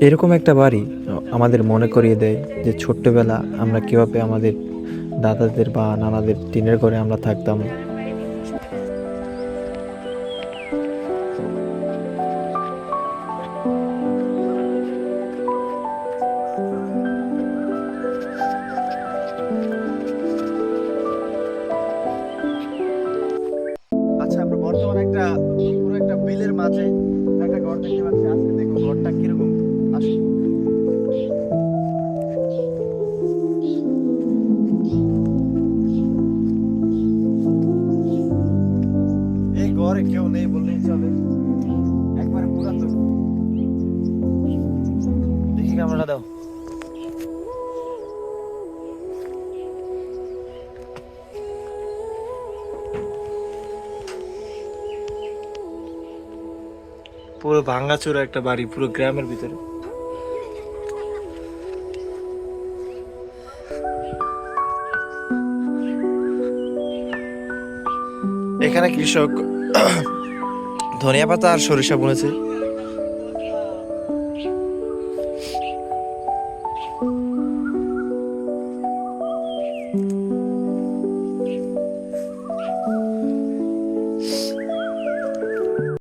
এরকম একটা বাড়ি আমাদের মনে করিয়ে দেয় যে ছোট্টবেলা আমরা কীভাবে আমাদের দাদাদের বা নানাদের টিনের ঘরে আমরা থাকতাম। বর্তমানে একটা, পুরো একটা বিলের মাঝে একটা ঘর দেখতে পাচ্ছি। আজকে দেখব ঘরটা কীরকম। আসুন। এই ঘরে কেউ নেই বললেই চলে। একবারে দেখি ক্যামেরা দাও। পুরো ভাঙ্গাচোরা একটা বাড়ি পুরো গ্রামের ভিতরে। এখানে কৃষক ধনিয়া পাতা আর সরিষা বুনেছে।